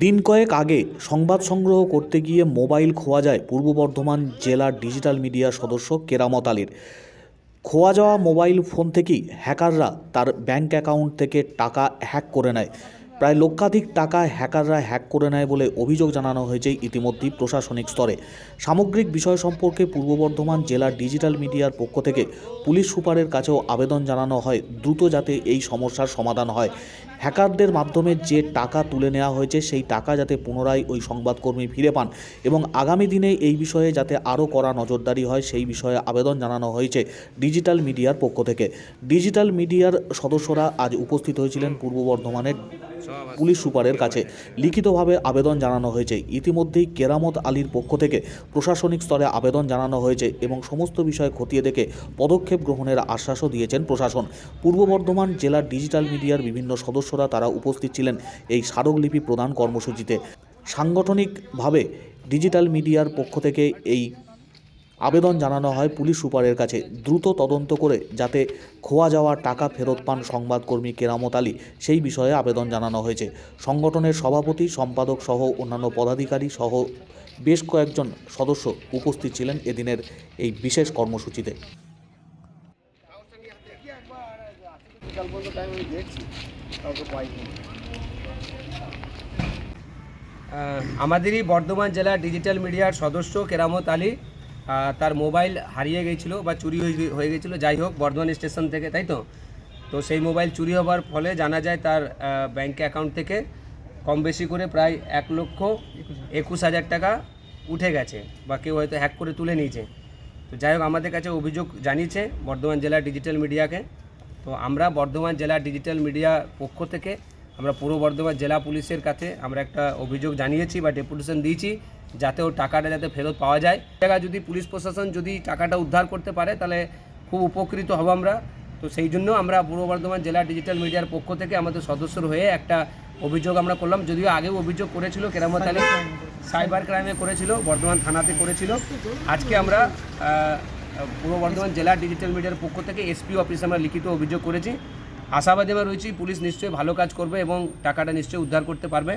দিন কয়েক আগে সংবাদ সংগ্রহ করতে গিয়ে মোবাইল খোয়া যায় পূর্ব বর্ধমান জেলার ডিজিটাল মিডিয়া সদস্য কেরামত আলীর। খোয়া যাওয়া মোবাইল ফোন থেকেই হ্যাকাররা তার ব্যাংক অ্যাকাউন্ট থেকে টাকা হ্যাক করে নেয়। প্রায় লক্ষাধিক টাকা হ্যাকাররা হ্যাক করে নেয় বলে অভিযোগ জানানো হয়েছে ইতিমধ্যেই প্রশাসনিক স্তরে। সামগ্রিক বিষয় সম্পর্কে পূর্ব বর্ধমান জেলার ডিজিটাল মিডিয়ার পক্ষ থেকে পুলিশ সুপারের কাছেও আবেদন জানানো হয়, দ্রুত যাতে এই সমস্যার সমাধান হয়। হ্যাকারদের মাধ্যমে যে টাকা তুলে নেওয়া হয়েছে, সেই টাকা যাতে পুনরায় ওই সংবাদকর্মী ফিরে পান এবং আগামী দিনে এই বিষয়ে যাতে আরও কড়া নজরদারি হয়, সেই বিষয়ে আবেদন জানানো হয়েছে ডিজিটাল মিডিয়ার পক্ষ থেকে। ডিজিটাল মিডিয়ার সদস্যরা আজ উপস্থিত হয়েছিলেন পূর্ব বর্ধমানের পুলিশ সুপারের কাছে লিখিতভাবে আবেদন জানানো হয়েছে। ইতিমধ্যেই কেরামত আলীর পক্ষ থেকে প্রশাসনিক স্তরে আবেদন জানানো হয়েছে এবং সমস্ত বিষয় খতিয়ে দেখে পদক্ষেপ গ্রহণের আশ্বাসও দিয়েছেন প্রশাসন। পূর্ব বর্ধমান জেলার ডিজিটাল মিডিয়ার বিভিন্ন সদস্যরা তারা উপস্থিত ছিলেন এই স্মারকলিপি প্রদান কর্মসূচিতে। সাংগঠনিকভাবে ডিজিটাল মিডিয়ার পক্ষ থেকে এই আবেদন জানানো হয় পুলিশ সুপারের কাছে। দ্রুত তদন্ত করে যাতে খোয়া যাওয়া টাকা ফেরত পান সংবাদকর্মী কেরামত আলী। সেই বিষয়ে আবেদন জানানো হয়েছে। সংগঠনের সভাপতি, সম্পাদক সহ অন্যান্য পদাধিকারী সহ বেশ কয়েকজন সদস্য উপস্থিত ছিলেন এদিনের এই বিশেষ কর্মসূচিতে। আমাদেরই বর্ধমান জেলার ডিজিটাল মিডিয়ার সদস্য কেরামত আলী। তার মোবাইল হারিয়ে গেছিল বা চুরি হয়ে গেছিল যাই হোক, বর্ধমান স্টেশন থেকে, তাই তো? তো সেই মোবাইল চুরি হবার ফলে জানা যায় তার ব্যাংক অ্যাকাউন্ট থেকে কম বেশি করে প্রায় এক লক্ষ একুশ হাজার টাকা উঠে গেছে বা কেউ হয়তো হ্যাক করে তুলে নিয়েছে। তো যাই হোক, আমাদের কাছে অভিযোগ জানিয়েছে বর্ধমান জেলার ডিজিটাল মিডিয়াকে তো আমরা বর্ধমান জেলা ডিজিটাল মিডিয়া পক্ষ থেকে আমরা পূর্ব বর্ধমান জেলা পুলিশের কাছে আমরা একটা অভিযোগ জানিয়েছি বা ডেপুটেশন দিয়েছি। যাতে ওর টাকাটা যাতে ফেরত পাওয়া যায়। টাকা যদি পুলিশ প্রশাসন যদি টাকাটা উদ্ধার করতে পারে, তাহলে খুব উপকৃত হব আমরা। তো সেই জন্য আমরা পূর্ব বর্ধমান জেলা ডিজিটাল মিডিয়ার পক্ষ থেকে আমাদের সদস্যর হয়ে একটা অভিযোগ আমরা করলাম। যদিও আগেও অভিযোগ করেছিল, কেরামত আলী সাইবার ক্রাইমে করেছিল, বর্ধমান থানাতে করেছিল। আজকে আমরা পূর্ব বর্ধমান জেলা ডিজিটাল মিডিয়ার পক্ষ থেকে এসপি অফিসে আমরা লিখিত অভিযোগ করেছি। আশাবাদী আমরা রয়েছি, পুলিশ নিশ্চয়ই ভালো কাজ করবে এবং টাকাটা নিশ্চয়ই উদ্ধার করতে পারবে।